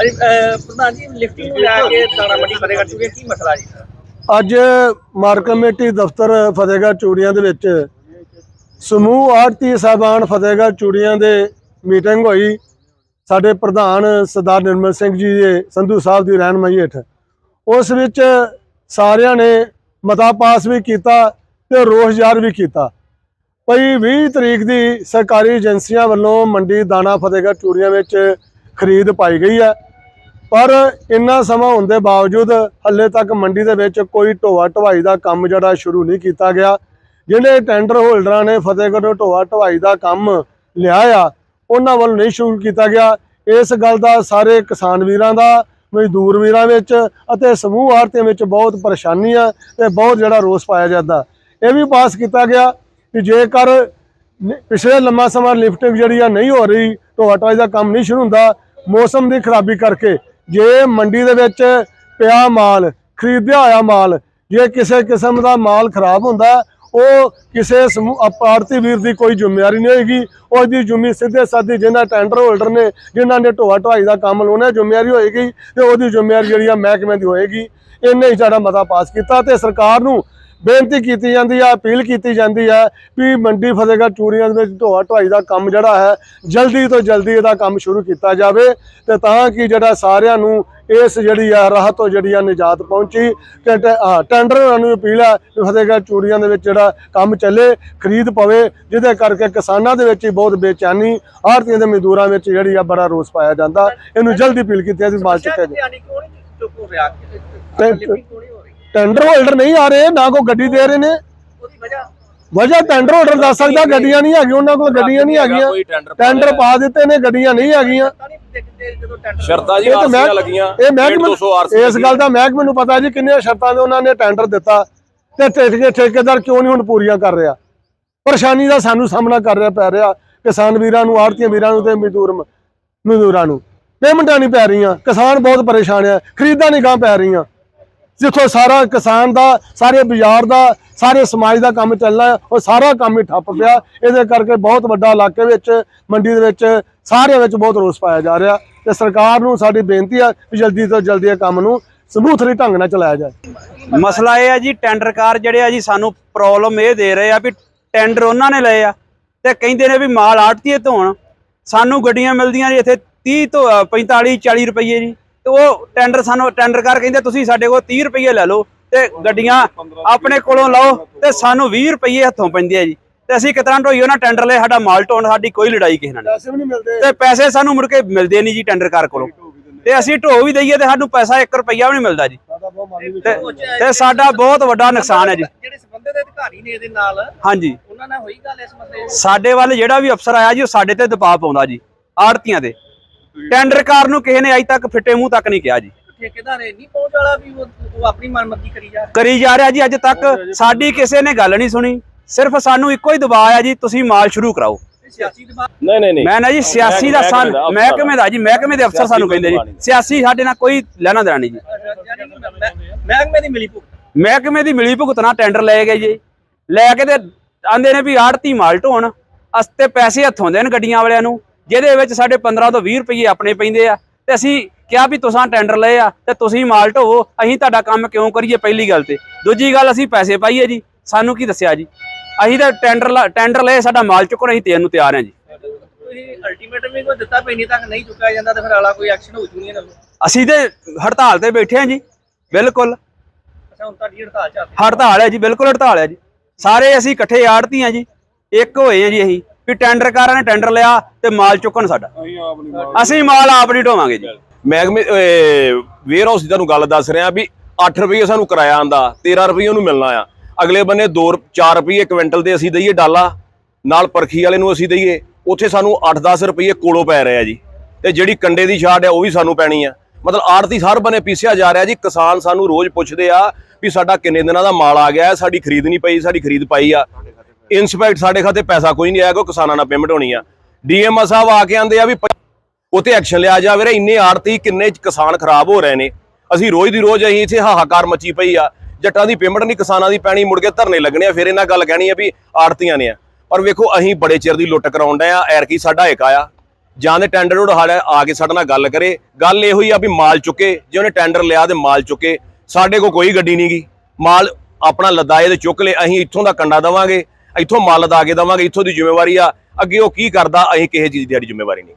ਅਜੀ ਪ੍ਰਧਾਨ ਜੀ, ਲਿਫਟਿੰਗ ਨੂੰ ਲੈ ਕੇ ਦਾਣਾ ਮੰਡੀ ਫਤਿਹਗੜ੍ਹ ਚੁੱਕੇ ਕੀ ਮਸਲਾ ਜੀ? ਅੱਜ ਮਾਰ ਕਮੇਟੀ ਦਫ਼ਤਰ ਫਤਿਹਗੜ੍ਹ ਚੂੜੀਆਂ ਦੇ ਵਿੱਚ ਸਮੂਹ ਆੜਤੀ ਸਾਹਿਬਾਨ ਫਤਿਹਗੜ੍ਹ ਚੂੜੀਆਂ ਦੇ ਮੀਟਿੰਗ ਹੋਈ। ਸਾਡੇ ਪ੍ਰਧਾਨ ਸਰਦਾਰ ਨਿਰਮਲ ਸਿੰਘ ਜੀ ਦੇ ਸੰਧੂ ਸਾਹਿਬ ਦੀ ਰਹਿਨਮਾਈ ਹੇਠ। ਉਸ ਵਿੱਚ ਸਾਰਿਆਂ ਨੇ ਮਤਾ ਪਾਸ ਵੀ ਕੀਤਾ ਤੇ ਰੋਸ ਜ਼ਾਹਰ ਵੀ ਕੀਤਾ। ਭਈ 20 ਤਰੀਕ ਦੀ ਸਰਕਾਰੀ ਏਜੰਸੀਆਂ ਵੱਲੋਂ ਮੰਡੀ ਦਾਣਾ ਫਤਿਹਗੜ੍ਹ ਚੂੜੀਆਂ ਵਿੱਚ ਖਰੀਦ ਪਾਈ ਗਈ ਹੈ। ਪਰ ਇੰਨਾ ਸਮਾਂ ਹੋਣ ਦੇ ਬਾਵਜੂਦ ਹੱਲੇ ਤੱਕ ਮੰਡੀ ਦੇ ਵਿੱਚ ਕੋਈ ਢੋਆ ਢਵਾਈ ਦਾ ਕੰਮ ਜਿਹੜਾ ਸ਼ੁਰੂ ਨਹੀਂ ਕੀਤਾ ਗਿਆ। ਜਿਹੜੇ ਟੈਂਡਰ ਹੋਲਡਰਾਂ ਨੇ ਫਤਿਹਗੜ੍ਹ ਢੋਆ ਢਵਾਈ ਦਾ ਕੰਮ ਲਿਆ ਆ, ਉਹਨਾਂ ਵੱਲੋਂ ਨਹੀਂ ਸ਼ੁਰੂ ਕੀਤਾ ਗਿਆ। ਇਸ ਗੱਲ ਦਾ ਸਾਰੇ ਕਿਸਾਨ ਵੀਰਾਂ ਦਾ, ਮਜ਼ਦੂਰ ਵੀਰਾਂ ਵਿੱਚ ਅਤੇ ਸਮੂਹ ਆਰਤੀਆਂ ਵਿੱਚ ਬਹੁਤ ਪਰੇਸ਼ਾਨੀ ਆ ਤੇ ਬਹੁਤ ਜਿਹੜਾ ਰੋਸ ਪਾਇਆ ਜਾਂਦਾ। ਇਹ ਵੀ ਪਾਸ ਕੀਤਾ ਗਿਆ ਕਿ ਜੇਕਰ ਪਿਛਲੇ ਲੰਮਾ ਸਮਾਂ ਲਿਫਟਿੰਗ ਜਿਹੜੀ ਆ ਨਹੀਂ ਹੋ ਰਹੀ, ਢੋਆ ਢਵਾਈ ਦਾ ਕੰਮ ਨਹੀਂ ਸ਼ੁਰੂ ਹੁੰਦਾ, ਮੌਸਮ ਦੀ ਖਰਾਬੀ ਕਰਕੇ ਜੇ ਮੰਡੀ ਦੇ ਵਿੱਚ ਪਿਆ ਮਾਲ, ਖਰੀਦਿਆ ਹੋਇਆ ਮਾਲ, ਜੇ ਕਿਸੇ ਕਿਸਮ ਦਾ ਮਾਲ ਖਰਾਬ ਹੁੰਦਾ, ਉਹ ਕਿਸੇ ਸਮੂਹ ਵੀਰ ਦੀ ਕੋਈ ਜ਼ਿੰਮੇਵਾਰੀ ਨਹੀਂ ਹੋਏਗੀ। ਉਹਦੀ ਜ਼ਿੰਮੇ ਸਿੱਧੇ ਸਾਧੇ ਜਿਹਨਾਂ ਟੈਂਡਰ ਹੋਲਡਰ ਨੇ ਜਿਨ੍ਹਾਂ ਨੇ ਢੋਆ ਢਵਾਈ ਦਾ ਕੰਮ ਲਾਉਣਾ, ਜ਼ਿੰਮੇਵਾਰੀ ਹੋਏਗੀ ਤੇ ਉਹਦੀ ਜ਼ਿੰਮੇਵਾਰੀ ਜਿਹੜੀ ਆ ਮਹਿਕਮੇ ਦੀ ਹੋਏਗੀ। ਇਹਨੇ ਹੀ ਸਾਡਾ ਮਤਾ ਪਾਸ ਕੀਤਾ ਤੇ ਸਰਕਾਰ ਨੂੰ ਬੇਨਤੀ ਕੀਤੀ ਜਾਂਦੀ ਆ ਅਪੀਲ ਕੀਤੀ ਜਾਂਦੀ ਹੈ ਵੀ ਮੰਡੀ ਫਤਿਹਗੜ੍ਹ ਚੂੜੀਆਂ ਦੇ ਵਿੱਚ ਢੋਆ ਢਵਾਈ ਦਾ ਕੰਮ ਜਿਹੜਾ ਹੈ ਜਲਦੀ ਤੋਂ ਜਲਦੀ ਇਹਦਾ ਕੰਮ ਸ਼ੁਰੂ ਕੀਤਾ ਜਾਵੇ ਤੇ ਤਾਂ ਕਿ ਜਿਹੜਾ ਸਾਰਿਆਂ ਨੂੰ ਇਸ ਜਿਹੜੀ ਆ ਰਾਹਤ ਤੋਂ ਜਿਹੜੀ ਆ ਨਿਜਾਤ ਪਹੁੰਚੀ। ਤੇ ਹਾਂ, ਟੈਂਡਰਾਂ ਨੂੰ ਅਪੀਲ ਹੈ ਕਿ ਫਤਿਹਗੜ੍ਹ ਚੂੜੀਆਂ ਦੇ ਵਿੱਚ ਜਿਹੜਾ ਕੰਮ ਚੱਲੇ ਖਰੀਦ ਪਵੇ ਜਿਹਦੇ ਕਰਕੇ ਕਿਸਾਨਾਂ ਦੇ ਵਿੱਚ ਹੀ ਬਹੁਤ ਬੇਚੈਨੀ ਆੜਤੀਆਂ ਦੇ ਮਜ਼ਦੂਰਾਂ ਵਿੱਚ ਜਿਹੜੀ ਆ ਬੜਾ ਰੋਸ ਪਾਇਆ ਜਾਂਦਾ। ਇਹਨੂੰ ਜਲਦੀ ਅਪੀਲ ਕੀਤੀ ਹੈ ਵੀ ਮਾਲ ਚੁੱਕਿਆ ਹੋ ਰਿਹਾ ਤੇ- ਟੈਂਡਰ ਹੋਲਡਰ ਨਹੀਂ ਆ ਰਹੇ ਨਾ ਕੋਈ ਗੱਡੀ ਦੇ ਰਹੇ ਨੇ। ਉਹਦੀ ਵਜ੍ਹਾ ਵਜ੍ਹਾ ਟੈਂਡਰ ਹੋਲਡਰ ਦੱਸ ਸਕਦਾ ਗੱਡੀਆਂ ਨਹੀਂ ਹੈਗੀਆਂ ਉਹਨਾਂ ਕੋਲ ਗੱਡੀਆਂ ਨਹੀਂ ਹੈਗੀਆਂ। ਟੈਂਡਰ ਪਾ ਦਿੱਤੇ ਨੇ ਗੱਡੀਆਂ ਨਹੀਂ ਹੈਗੀਆਂ। ਸ਼ਰਤਾਂ ਜੀ ਆਰਸੀਆਂ ਲੱਗੀਆਂ ਇਹ ਮਹਿਕਮੇ 200 ਆਰਸੀ ਇਸ ਗੱਲ ਦਾ ਮਹਿਕਮੇ ਨੂੰ ਪਤਾ ਜੀ ਕਿੰਨੀਆਂ ਸ਼ਰਤਾਂ ਦੇ ਉਹਨਾਂ ਨੇ ਟੈਂਡਰ ਦਿੱਤਾ। ਤੇ ਠੇਕੇ ਠੇਕੇਦਾਰ ਕਿਉਂ ਨਹੀਂ ਹੁਣ ਪੂਰੀਆਂ ਕਰ ਰਿਹਾ? ਪਰੇਸ਼ਾਨੀ ਦਾ ਸਾਨੂੰ ਸਾਹਮਣਾ ਕਰ ਰਿਹਾ ਪੈ ਰਿਹਾ। ਕਿਸਾਨ ਵੀਰਾਂ ਨੂੰ ਆੜਤੀਆਂ ਵੀਰਾਂ ਨੂੰ ਤੇ ਮਜ਼ਦੂਰ ਮਜ਼ਦੂਰਾਂ ਨੂੰ। ਪੇਮੈਂਟਾਂ ਨਹੀਂ ਪੈ ਰਹੀਆਂ। ਕਿਸਾਨ ਬਹੁਤ ਪਰੇਸ਼ਾਨ ਆ। ਖਰੀਦਾਂ ਨਹੀਂ ਗਾਂ ਪੈ ਰਹੀਆਂ। ਜਿੱਥੋਂ ਸਾਰਾ ਕਿਸਾਨ ਦਾ ਸਾਰੇ ਬਾਜ਼ਾਰ ਦਾ ਸਾਰੇ ਸਮਾਜ ਦਾ ਕੰਮ ਚੱਲਣਾ ਉਹ ਸਾਰਾ ਕੰਮ ਹੀ ਠੱਪ ਪਿਆ। ਇਹਦੇ ਕਰਕੇ ਬਹੁਤ ਵੱਡਾ ਇਲਾਕੇ ਵਿੱਚ ਮੰਡੀ ਦੇ ਵਿੱਚ ਸਾਰਿਆਂ ਵਿੱਚ ਬਹੁਤ ਰੋਸ ਪਾਇਆ ਜਾ ਰਿਹਾ। ਤੇ ਸਰਕਾਰ ਨੂੰ ਸਾਡੀ ਬੇਨਤੀ ਆ ਕਿ ਜਲਦੀ ਤੋਂ ਜਲਦੀ ਇਹ ਕੰਮ ਨੂੰ ਸਮੂਥਲੀ ਢੰਗ ਨਾਲ ਚਲਾਇਆ ਜਾਏ। ਮਸਲਾ ਇਹ ਹੈ ਜੀ ਟੈਂਡਰਕਾਰ ਜਿਹੜੇ ਆ ਜੀ ਸਾਨੂੰ ਪ੍ਰੋਬਲਮ ਇਹ ਦੇ ਰਹੇ ਆ ਵੀ ਟੈਂਡਰ ਉਹਨਾਂ ਨੇ ਲਏ ਆ ਤੇ ਕਹਿੰਦੇ ਨੇ ਵੀ ਮਾਲ ਆੜਤੀਏ ਧੋਣ ਸਾਨੂੰ ਗੱਡੀਆਂ ਮਿਲਦੀਆਂ ਜੀ ਇੱਥੇ 30 ਤੋਂ ਅ, 45 40 ਰੁਪਏ ਜੀ। ਤੇ ਉਹ ਟੈਂਡਰ ਸਾਨੂੰ ਟੈਂਡਰਕਾਰ ਕਹਿੰਦੇ ਤੁਸੀਂ ਸਾਡੇ ਕੋਲ 30 ਰੁਪਏ ਲੈ ਲਓ ਤੇ ਗੱਡੀਆਂ ਆਪਣੇ ਕੋਲੋਂ ਲਓ ਤੇ ਸਾਨੂੰ 20 ਰੁਪਏ ਹੱਥੋਂ ਪੈਂਦੇ ਆ ਜੀ। ਤੇ ਅਸੀਂ ਕਿਤਨਾ ਢੋਈ ਉਹਨਾਂ ਟੈਂਡਰ ਲਏ ਸਾਡਾ ਮਾਲ ਢੋਣ ਸਾਡੀ ਕੋਈ ਲੜਾਈ ਕਿਸੇ ਨਾਲ ਨਹੀਂ। ਪੈਸੇ ਵੀ ਨਹੀਂ ਮਿਲਦੇ। ਤੇ ਪੈਸੇ ਸਾਨੂੰ ਮੁੜ ਕੇ ਮਿਲਦੇ ਨਹੀਂ ਜੀ ਟੈਂਡਰਕਾਰ ਕੋਲੋਂ। ਤੇ ਅਸੀਂ ਢੋ ਵੀ ਦਈਏ ਤੇ ਸਾਨੂੰ ਪੈਸਾ 1 ਰੁਪਈਆ ਵੀ ਨਹੀਂ ਮਿਲਦਾ ਜੀ। ਤੇ ਤੇ ਸਾਡਾ ਬਹੁਤ ਵੱਡਾ ਨੁਕਸਾਨ ਹੈ ਜੀ। ਜਿਹੜੇ ਸੰਬੰਧਿਤ ਅਧਿਕਾਰੀ ਨੇ ਇਹਦੇ ਨਾਲ ਹਾਂਜੀ। ਉਹਨਾਂ ਨਾਲ ਹੋਈ ਗੱਲ ਇਸ ਮਸਲੇ ਸਾਡੇ ਵੱਲ ਜਿਹੜਾ ਵੀ ਅਫਸਰ ਆਇਆ ਜੀ ਉਹ ਸਾਡੇ ਤੇ ਦਬਾਅ ਪਾਉਂਦਾ ਜੀ ਆੜਤੀਆਂ ਦੇ ਟੈਂਡਰਕਾਰ ਨੂੰ ਕਿਸੇ ਨੇ ਅਜੇ ਤੱਕ ਫਿੱਟੇ ਮੂੰਹ ਤੱਕ ਨਹੀਂ ਕਿਹਾ ਜੀ। ਠੇਕੇਦਾਰ ਨੇ ਨਹੀਂ ਪਹੁੰਚ ਵਾਲਾ ਵੀ ਉਹ ਉਹ ਆਪਣੀ ਮਨਮਰਜ਼ੀ ਕਰੀ ਜਾ ਰਿਹਾ। ਕਰੀ ਜਾ ਰਿਹਾ ਜੀ ਅੱਜ ਤੱਕ ਸਾਡੀ ਕਿਸੇ ਨੇ ਗੱਲ ਨਹੀਂ ਸੁਣੀ। ਸਿਰਫ ਸਾਨੂੰ ਇੱਕੋ ਹੀ ਦਬਾਅ ਆ ਜੀ ਤੁਸੀਂ ਮਾਲ ਸ਼ੁਰੂ ਕਰਾਓ। ਸਿਆਸੀ ਦਬਾਅ ਨਹੀਂ ਨਹੀਂ ਨਹੀਂ। ਮੈਂ ਨਾ ਜੀ ਸਿਆਸੀ ਦਾ ਸਾਨ ਮਹਿਕਮੇ ਦਾ ਜੀ ਮਹਿਕਮੇ ਦੇ ਅਫਸਰ ਸਾਨੂੰ ਕਹਿੰਦੇ ਜੀ ਸਿਆਸੀ ਸਾਡੇ ਨਾਲ ਕੋਈ ਲੈਣਾ ਦੇਣਾ ਨਹੀਂ ਜੀ। ਮਹਿਕਮੇ ਦੀ ਮਿਲੀ ਭੁਗਤ। ਮਹਿਕਮੇ ਦੀ ਮਿਲੀ ਭੁਗਤਣਾ ਟੈਂਡਰ ਲਏ ਗਏ ਜੀ। ਲੈ ਕੇ ਤੇ ਆਂਦੇ ਨੇ ਵੀ ਆੜਤੀ ਮਾਲ ਢੋਣ। ਅਸਤੇ ਪੈਸੇ ਹੱਥੋਂ ਦੇਣ ਗੱਡੀਆਂ ਵਾਲਿਆਂ ਨੂੰ। ਜਿਹਦੇ ਵਿੱਚ ਸਾਡੇ 15 ਤੋਂ 20 ਰੁਪਏ ਆਪਣੇ ਪੈਂਦੇ ਆ। ਤੇ ਅਸੀਂ ਕਿਹਾ ਵੀ ਤੁਸੀਂ ਟੈਂਡਰ ਲਏ ਆ ਤੇ ਤੁਸੀਂ ਮਾਲ ਢੋਵੋ ਅਸੀਂ ਤੁਹਾਡਾ ਕੰਮ ਕਿਉਂ ਕਰੀਏ ਪਹਿਲੀ ਗੱਲ ਤੇ। ਦੂਜੀ ਗੱਲ ਅਸੀਂ ਪੈਸੇ ਪਾਈਏ ਜੀ। ਸਾਨੂੰ ਕੀ ਦੱਸਿਆ ਜੀ? ਅਸੀਂ ਤਾਂ ਟੈਂਡਰ ਟੈਂਡਰ ਲਏ ਸਾਡਾ ਮਾਲ ਚੁੱਕਣ ਅਸੀਂ ਦੇਣ ਨੂੰ ਤਿਆਰ ਹਾਂ ਜੀ। ਤੁਸੀਂ ਅਲਟੀਮੇਟਮ ਵੀ ਕੋਈ ਦਿੱਤਾ ਪੈਣੀ ਤੱਕ ਨਹੀਂ ਚੁੱਕਿਆ ਜਾਂਦਾ ਤੇ ਫਿਰ ਅਗਲਾ ਕੋਈ ਐਕਸ਼ਨ ਹੋ ਜੂਗੀ ਨਾ ਅਸੀਂ ਤੇ ਹੜਤਾਲ ਤੇ ਬੈਠੇ ਹਾਂ ਜੀ ਬਿਲਕੁਲ। ਅੱਛਾ ਹੁਣ ਤੁਹਾਡੀ ਹੜਤਾਲ ਚੱਲ ਰਹੀ ਹੜਤਾਲ ਹੈ ਜੀ ਬਿਲਕੁਲ ਹੜਤਾਲ ਹੈ ਜੀ। ਸਾਰੇ ਅਸੀਂ ਇਕੱਠੇ ਆੜਤੀ ਆ ਜੀ। ਇੱਕ ਹੋਏ ਆ ਜੀ ਅਸੀਂ। ਵੀ ਟੈਂਡਰਕਾਰਾਂ ਨੇ ਟੈਂਡਰ ਲਿਆ ਤੇ ਮਾਲ ਚੁੱਕਣ ਸਾਡਾ। ਅਸੀਂ ਮਾਲ ਆਪ ਨਹੀਂ ਢੋਵਾਂਗੇ ਜੀ। ਮਹਿਕਮੇ ਵੇਅਰ ਹਾਊਸ ਦੀ ਤੁਹਾਨੂੰ ਗੱਲ ਦੱਸ ਰਿਹਾ ਵੀ 8 ਰੁਪਏ ਸਾਨੂੰ ਕਿਰਾਇਆ ਆਂਦਾ 13 ਰੁਪਏ ਉਹਨੂੰ ਮਿਲਣਾ ਆ। ਅਗਲੇ ਬੰਨੇ 2 4 ਰੁਪਏ ਕੁਇੰਟਲ ਦੇ ਅਸੀਂ ਦਈਏ ਡਾਲਾ ਨਾਲ ਪਰਖੀ ਵਾਲੇ ਨੂੰ ਅਸੀਂ ਦਈਏ ਉੱਥੇ ਸਾਨੂੰ 8-10 ਰੁਪਏ ਕੋਲੋਂ ਪੈ ਰਿਹਾ ਜੀ। ਤੇ ਜਿਹੜੀ ਕੰਡੇ ਦੀ ਛਾਟ ਆ ਉਹ ਵੀ ਸਾਨੂੰ ਪੈਣੀ ਆ। ਮਤਲਬ ਆੜਤੀ ਹਰ ਬੰਨੇ ਪੀਸਿਆ ਜਾ ਰਿਹਾ ਜੀ ਕਿਸਾਨ ਸਾਨੂੰ ਰੋਜ਼ ਪੁੱਛਦੇ ਆ ਵੀ ਸਾਡਾ ਕਿੰਨੇ ਦਿਨਾਂ ਦਾ ਮਾਲ ਆ ਗਿਆ ਸਾਡੀ ਖਰੀਦ ਨਹੀਂ ਪਈ ਸਾਡੀ ਖਰੀਦ ਪਾਈ ਆ। ਇਨਸਪੈਕਟ ਸਾਡੇ ਖਾਤੇ ਪੈਸਾ ਕੋਈ ਨਹੀਂ ਆਇਆ ਕੋ ਕਿਸਾਨਾਂ ਨਾਲ ਪੇਮੈਂਟ ਹੋਣੀ ਆ। ਡੀਐਮਓ ਸਾਹਿਬ ਆ ਕੇ ਆਂਦੇ ਆ ਵੀ ਉਤੇ ਐਕਸ਼ਨ ਲਿਆ ਜਾਵੇ ਰੇ ਇੰਨੇ ਆੜਤੀ ਕਿੰਨੇ ਕਿਸਾਨ ਖਰਾਬ ਹੋ ਰਹੇ ਨੇ। ਅਸੀਂ ਰੋਜ਼ ਦੀ ਰੋਜ਼ ਅਸੀਂ ਇੱਥੇ ਹਾਹਾਕਾਰ ਮੱਚੀ ਪਈ ਆ। ਜੱਟਾਂ ਦੀ ਪੇਮੈਂਟ ਨਹੀਂ, ਕਿਸਾਨਾਂ ਦੀ ਪੈਣੀ, ਮੁੜ ਕੇ ਧਰਨੇ ਲੱਗਣੇ ਆ, ਫਿਰ ਇਹਨਾਂ ਗੱਲ ਕਹਿਣੀ ਆ ਵੀ ਆੜਤੀਆਂ ਨੇ ਆ। ਪਰ ਵੇਖੋ, ਅਸੀਂ ਬੜੇ ਚਿਰ ਦੀ ਲੁੱਟ ਕਰਾਉਣ ਡਏ ਆ ਐਰ ਕੀ ਸਾਡਾ ਇੱਕ ਆਇਆ ਜਾਂ ਦੇ ਟੈਂਡਰ ਉਹ ਹਾਲ ਆ ਕੇ ਸਾਡੇ ਨਾਲ ਗੱਲ ਕਰੇ। ਗੱਲ ਇਹੋ ਹੀ ਆ ਵੀ ਮਾਲ ਚੁੱਕੇ, ਜੇ ਉਹਨੇ ਟੈਂਡਰ ਲਿਆ ਤੇ ਮਾਲ ਚੁੱਕੇ। ਸਾਡੇ ਕੋਲ ਕੋਈ ਗੱਡੀ ਨਹੀਂ ਗਈ ਮਾਲ ਆਪਣਾ ਲਦਾਏ ਤੇ ਚੁੱਕ ਲੈ, ਅਸੀਂ ਇੱਥੋਂ ਦਾ ਕੰਡਾ ਦਵਾਂਗੇ। ਇੱਥੋਂ ਮਾਲ ਦਾ ਕੇ ਦਵਾਂਗੇ, ਇੱਥੋਂ ਦੀ ਜ਼ਿੰਮੇਵਾਰੀ ਆ। ਅੱਗੇ ਉਹ ਕੀ ਕਰਦਾ, ਅਸੀਂ ਕਿਸੇ ਚੀਜ਼ ਦੀ ਸਾਡੀ ਜ਼ਿੰਮੇਵਾਰੀ ਨਹੀਂ।